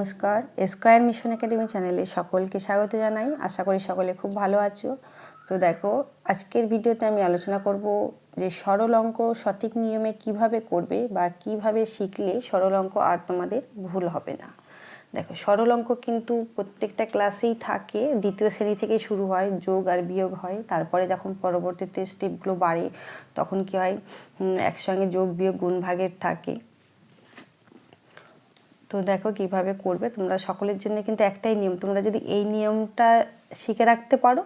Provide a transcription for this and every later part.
নমস্কার square mission academy চ্যানেলে সকলকে স্বাগত জানাই। আশা করি সকলে খুব ভালো আছো। তো দেখো, আজকের ভিডিওতে আমি আলোচনা করব যে সরল অঙ্ক সঠিক নিয়মে কীভাবে করবে বা কীভাবে শিখলে সরল অঙ্ক আর তোমাদের ভুল হবে না। দেখো সরল অঙ্ক কিন্তু প্রত্যেকটা ক্লাসেই থাকে। দ্বিতীয় শ্রেণি থেকে শুরু হয়, যোগ আর বিয়োগ হয়। তারপরে যখন পরবর্তীতে স্টেপগুলো বাড়ে, তখন কি হয়? একসঙ্গে যোগ, বিয়োগ, গুণ, ভাগের থাকে। তো দেখো কীভাবে করবে। তোমরা সকলের জন্য কিন্তু একটাই নিয়ম। তোমরা যদি এই নিয়মটা শিখে রাখতে পারো,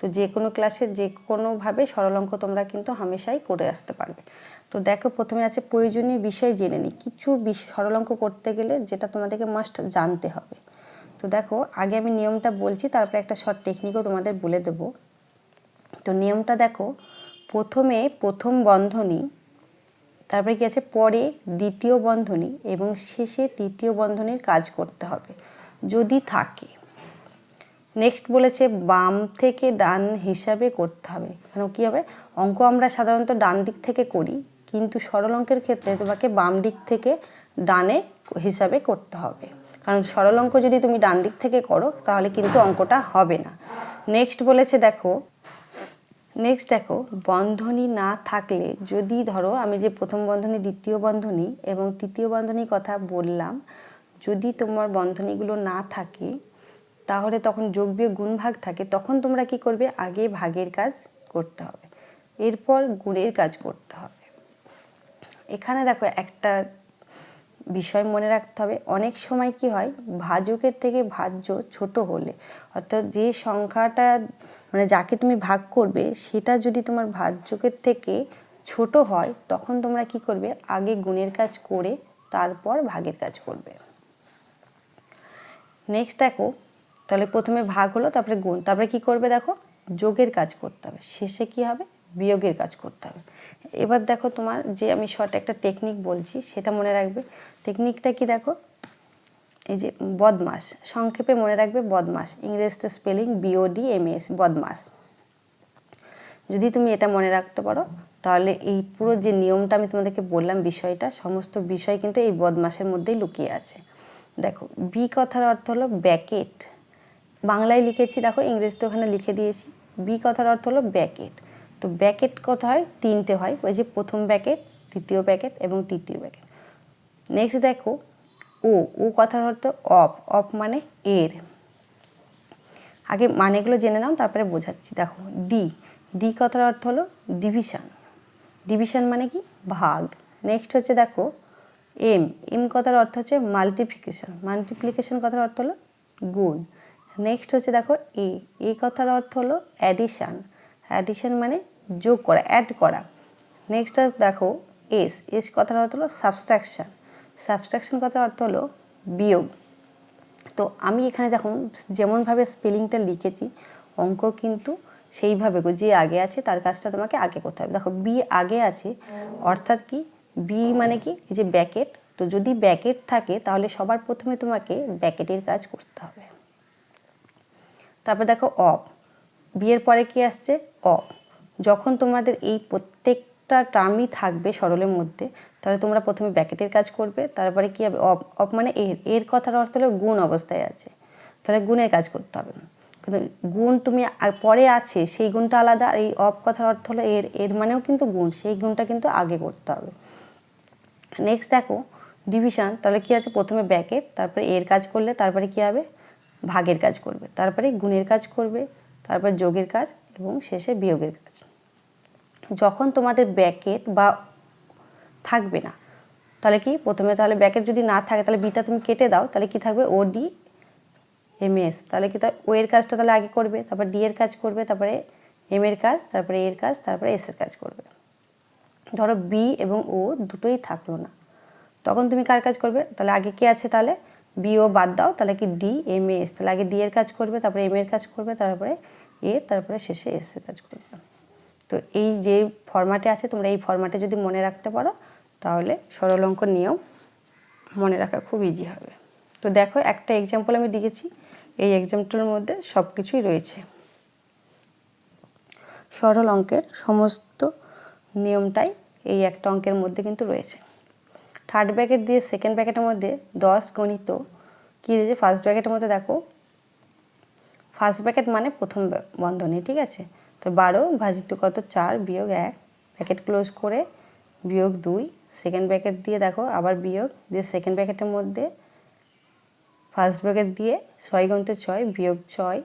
তো যে কোনো ক্লাসে যে কোনোভাবে সরল অঙ্ক তোমরা কিন্তু হামেশাই করে আসতে পারবে। তো দেখো প্রথমে আছে প্রয়োজনীয় বিষয় জেনে নিই কিছু সরল অঙ্ক করতে গেলে যেটা তোমাদেরকে মাস্ট জানতে হবে। তো দেখো, আগে আমি নিয়মটা বলছি, তারপরে একটা শর্ট টেকনিকও তোমাদের বলে দেবো। তো নিয়মটা দেখো, প্রথমে প্রথম বন্ধনী তারপরে কি আছে? পরে দ্বিতীয় বন্ধনী এবং শেষে তৃতীয় বন্ধনীর কাজ করতে হবে। যদি থাকে। নেক্সট বলেছে, বাম থেকে ডান হিসাবে করতে হবে। কেন কী হবে? অঙ্ক আমরা সাধারণত ডান দিক থেকে করি, কিন্তু সরল অঙ্কের ক্ষেত্রে তোমাকে বাম দিক থেকে ডানে হিসাবে করতে হবে। কারণ সরল অঙ্ক যদি তুমি ডান দিক থেকে করো, তাহলে কিন্তু অঙ্কটা হবে না। নেক্সট বলেছে, দেখো নেক্সট দেখো, বন্ধনী না থাকলে যদি ধরো আমি যে প্রথম বন্ধনী, দ্বিতীয় বন্ধনী এবং তৃতীয় বন্ধনীর কথা বললাম, যদি তোমার বন্ধনীগুলো না থাকে, তাহলে তখন যোগ বিয়োগ গুণ ভাগ থাকে, তখন তোমরা কি করবে? আগে ভাগের কাজ করতে হবে। এরপর গুণের কাজ করতে হবে। এখানে দেখো একটা বিষয় মনে রাখতে হবে। অনেক সময় কি হয়, ভাজকের থেকে ভাজ্য ছোট হলে, অর্থাৎ যে সংখ্যাটা মানে যাকে তুমি ভাগ করবে, সেটা যদি তোমার ভাজ্যকের থেকে ছোট হয়, তখন তোমরা কি করবে? আগে গুণের কাজ করে, তারপর ভাগের কাজ করবে। নেক্সট দেখো, তাহলে প্রথমে ভাগ হলো, তারপরে গুণ। তারপরে কি করবে দেখো? যোগের কাজ করতে হবে। শেষে কি হবে? বিয়োগের কাজ করতে হবে। এবার দেখো তোমার যে আমি শর্ট একটা টেকনিক বলছি, সেটা মনে রাখবে। টেকনিকটা কি দেখো? এই যে বদমাস, সংক্ষেপে মনে রাখবে বদমাস, ইংরেজিতে স্পেলিং বিওডি এম এস বদমাস। যদি তুমি এটা মনে রাখতে পারো, তাহলে এই পুরো যে নিয়মটা আমি তোমাদেরকে বললাম বিষয়টা, সমস্ত বিষয় কিন্তু এই বদমাসের মধ্যেই লুকিয়ে আছে। দেখো বি কথার অর্থ হলো ব্যাকেট। বাংলায় লিখেছি, দেখো, ইংরেজিতে ওখানে লিখে দিয়েছি। বি কথার অর্থ হলো ব্যাকেট। তো ব্যাকেট কথা হয়? তিনটে হয়। ওই যে প্রথম ব্যাকেট দ্বিতীয় ব্যাকেট এবং তৃতীয় ব্যাকেট নেক্সট দেখো, ও ও কথার অর্থ অফ। অফ মানে এর। আগে মানেগুলো জেনে নাও, তারপরে বোঝাচ্ছি। দেখো ডি ডি কথার অর্থ হলো ডিভিশন ডিভিশন মানে কি? ভাগ। নেক্সট হচ্ছে দেখো এম এম কথার অর্থ হচ্ছে মাল্টিপ্লিকেশন মাল্টিপ্লিকেশন কথার অর্থ হলো গুণ। নেক্সট হচ্ছে দেখো এ এ কথার অর্থ হলো অ্যাডিশান অ্যাডিশন মানে যোগ করা অ্যাড করা। নেক্সট দেখো এস এস কথার অর্থ হলো সাবস্ট্রাকশান সাবস্ট্রাকশন কথার অর্থ হলো বিয়োগ। তো আমি এখানে যখন যেমনভাবে স্পেলিংটা লিখেছি, অঙ্ক কিন্তু সেইভাবে যে আগে আছে তার কাজটা তোমাকে আগে করতে হবে। দেখো, বি আগে আছে, অর্থাৎ কি? বি মানে কি? এই যে ব্যাকেট। তো যদি ব্যাকেট থাকে, তাহলে সবার প্রথমে তোমাকে ব্যাকেটের কাজ করতে হবে। তারপর দেখো, অফ। বিয়ের পরে কি আসছে? অ। যখন তোমাদের এই প্রত্যেকটা টার্মই থাকবে সরলের মধ্যে, তাহলে তোমরা প্রথমে ব্যাকেটের কাজ করবে, তারপরে কি হবে? অফ অফ মানে এর এর কথার অর্থ হলো গুণ অবস্থায় আছে। তাহলে গুণের কাজ করতে হবে। কিন্তু গুণ তুমি পরে আছে, সেই গুণটা আলাদা, আর এই অফ কথার অর্থ হলো এর এর মানেও কিন্তু গুণ, সেই গুণটা কিন্তু আগে করতে হবে। নেক্সট দেখো ডিভিশন তাহলে কি আছে? প্রথমে ব্যাকেট তারপরে এর কাজ করলে, তারপরে কি হবে? ভাগের কাজ করবে, তারপরে গুণের কাজ করবে তারপর যোগের কাজ এবং শেষে বিয়োগের কাজ। যখন তোমাদের ব্যাকেট বা থাকবে না, তাহলে কি? প্রথমে তাহলে ব্যাকেট যদি না থাকে, তাহলে বিটা তুমি কেটে দাও, তাহলে কি থাকবে? ও ডি এম এস তাহলে কি তার ও এর কাজটা তাহলে আগে করবে, তারপর ডি এর কাজ করবে, তারপরে এম এর কাজ, তারপরে এর কাজ, তারপরে এস এর কাজ করবে। ধরো বি এবং ও দুটোই থাকল না, তখন তুমি কার কাজ করবে? তাহলে আগে কে আছে তাহলে? বি ও বাদ দাও, তাহলে কি ডি এম এস তাহলে আগে ডি এর কাজ করবে, তারপরে এম এর কাজ করবে, তারপরে এ তারপরে শেষে এসে কাজ করবে। তো এই যে ফরম্যাটে আছে, তোমরা এই ফরম্যাটে যদি মনে রাখতে পারো, তাহলে সরল অঙ্ক নিয়ম মনে রাখা খুব ইজি হবে। তো দেখো, একটা এক্সাম্পল আমি দিয়েছি। এই এক্সাম্পলের মধ্যে সব কিছুই রয়েছে। সরল অঙ্কের সমস্ত নিয়মটাই এই একটা অঙ্কের মধ্যে কিন্তু রয়েছে। থার্ড ব্র্যাকেট দিয়ে সেকেন্ড ব্র্যাকেটের মধ্যে দশ গণিত, কী দিয়েছে ফার্স্ট ব্র্যাকেটের মধ্যে দেখো ফার্স্ট ব্র্যাকেট মানে প্রথম বন্ধনী, ঠিক আছে? তো বারো, ভাজিত কত? চার, বিয়োগ এক। ব্র্যাকেট ক্লোজ করে বিয়োগ দুই। সেকেন্ড ব্র্যাকেট দিয়ে দেখো, আবার বিয়োগ। দিয়ে সেকেন্ড ব্র্যাকেটের মধ্যে ফার্স্ট ব্র্যাকেট দিয়ে ছয় গুণিত ছয়, বিয়োগ ছয়।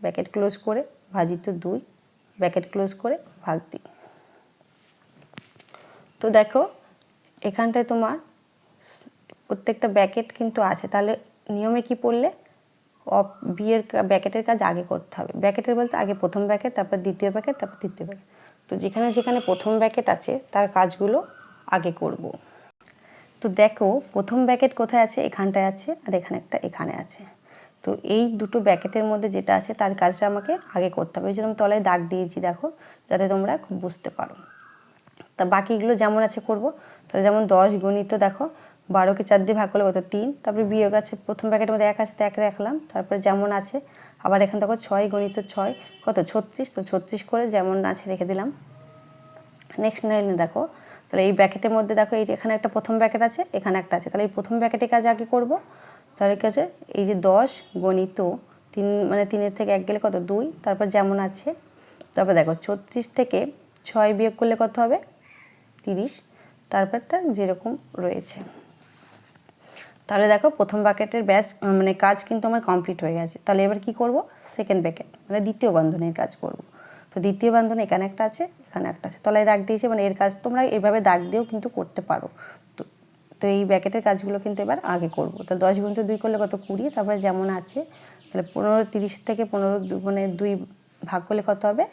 ব্র্যাকেট ক্লোজ করে ভাজিত দুই। ব্র্যাকেট ক্লোজ করে ভাগ দিই তো দেখো, এখানটায় তোমার প্রত্যেকটা ব্যাকেট কিন্তু আছে। তাহলে নিয়মে কি পড়লে? বিয়ের ব্যাকেটের কাজ আগে করতে হবে। ব্যাকেটের বলতে আগে প্রথম ব্যাকেট, তারপর দ্বিতীয় ব্যাকেট, তারপর তৃতীয় ব্যাকেট। তো যেখানে যেখানে প্রথম ব্যাকেট আছে, তার কাজগুলো আগে করব। তো দেখো, প্রথম ব্যাকেট কোথায় আছে? এখানটায় আছে, আর এখানে একটা এখানে আছে। তো এই দুটো ব্যাকেটের মধ্যে যেটা আছে, তার কাজটা আমাকে আগে করতে হবে। ওই জন্য তলায় দাগ দিয়েছি, দেখো, যাতে তোমরা খুব বুঝতে পারো। তা বাকিগুলো যেমন আছে করব, তাহলে যেমন দশ গণিত, দেখো বারোকে চার দিয়ে ভাগ করলে কত? তিন। তারপরে বিয়োগ আছে, প্রথম প্যাকেটের মধ্যে এক আছে, তো এক রাখলাম। তারপরে যেমন আছে, আবার এখান দেখো ছয় গণিত ছয়, কত? ছত্রিশ। তো ছত্রিশ করে যেমন আছে রেখে দিলাম। নেক্সট লাইনে দেখো, তাহলে এই ব্যাকেটের মধ্যে দেখো, এই এখানে একটা প্রথম ব্যাকেট আছে, এখানে একটা আছে। তাহলে এই প্রথম ব্যাকেটের কাজ আগে করব? তাহলে কি আছে এই যে দশ গণিত তিন মানে তিনের থেকে এক গেলে কত? দুই। তারপর যেমন আছে, তারপর দেখো, ছত্রিশ থেকে ছয় বিয়োগ করলে কত হবে? তিরিশ। তারপরটা যেরকম রয়েছে। তাহলে দেখো প্রথম ব্যাকেটের ব্যাচ মানে কাজ কিন্তু আমার কমপ্লিট হয়ে গেছে। তাহলে এবার কি করব? সেকেন্ড ব্যাকেট মানে দ্বিতীয় বন্ধনের কাজ করব। তো দ্বিতীয় বন্ধন এখানে একটা আছে, এখানে একটা আছে। তলায় দাগ দিয়েছে মানে এর কাজ তোমরা এভাবে দাগ দিয়েও কিন্তু করতে পারো। তো তো এই ব্যাকেটের কাজগুলো কিন্তু এবার আগে করব। তো দশ গুণ দুই করলে কত? কুড়ি। তারপরে যেমন আছে, তাহলে পনেরো, তিরিশ থেকে পনেরো মানে দুই ভাগ করলে কত হবে?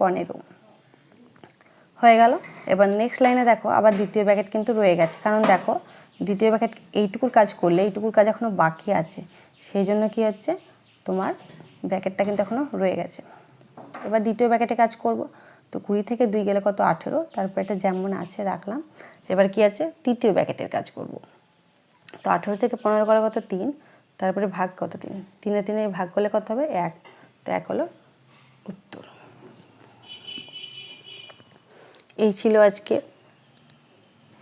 পনেরো। হয়ে গেল। এবার নেক্সট লাইনে দেখো, আবার দ্বিতীয় ব্যাকেট কিন্তু রয়ে গেছে। কারণ দেখো দ্বিতীয় ব্যাকেট এইটুকুর কাজ করলে, এইটুকুর কাজ এখনও বাকি আছে, সেই জন্য কি হচ্ছে? তোমার ব্যাকেটটা কিন্তু এখনও রয়ে গেছে। এবার দ্বিতীয় ব্যাকেটে কাজ করব। তো কুড়ি থেকে দুই গেলে কত? আঠেরো। তারপর এটা যেমন আছে, রাখলাম। এবার কি আছে? তৃতীয় ব্যাকেটের কাজ করব। তো আঠেরো থেকে পনেরো করে কত? তিন। তারপরে ভাগ কত? তিন। তিনে তিনে ভাগ করলে কত হবে? এক। তো এক হলো উত্তর। এই ছিল আজকে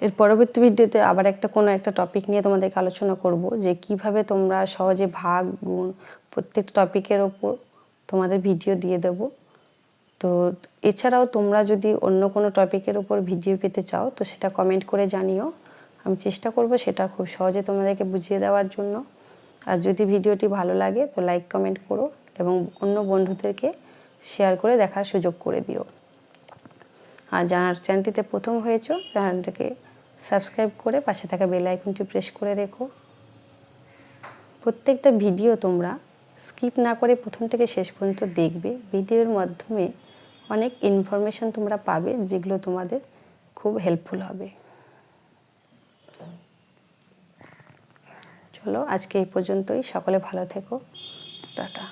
এর পরবর্তী ভিডিওতে আবার একটা কোনো একটা টপিক নিয়ে তোমাদেরকে আলোচনা করব যে কীভাবে তোমরা সহজে ভাগ, গুণ প্রত্যেকটা টপিকের ওপর তোমাদের ভিডিও দিয়ে দেব। তো এছাড়াও তোমরা যদি অন্য কোনো টপিকের ওপর ভিডিও পেতে চাও, তো সেটা কমেন্ট করে জানিও। আমি চেষ্টা করব সেটা খুব সহজে তোমাদেরকে বুঝিয়ে দেওয়ার জন্য। আর যদি ভিডিওটি ভালো লাগে, তো লাইক কমেন্ট করো এবং অন্য বন্ধুদেরকে শেয়ার করে দেখার সুযোগ করে দিও। আর যারা চ্যানেলটিতে প্রথম হয়েছো চ্যানেলটাকে সাবস্ক্রাইব করে পাশে থাকা বেল আইকনটি প্রেস করে রেখো। প্রত্যেকটা ভিডিও তোমরা স্কিপ না করে প্রথম থেকে শেষ পর্যন্ত দেখবে। ভিডিওর মাধ্যমে অনেক ইনফরমেশন তোমরা পাবে যেগুলো তোমাদের খুব হেল্পফুল হবে। চলো আজকে এই পর্যন্তই। সকলে ভালো থেকো। টাটা।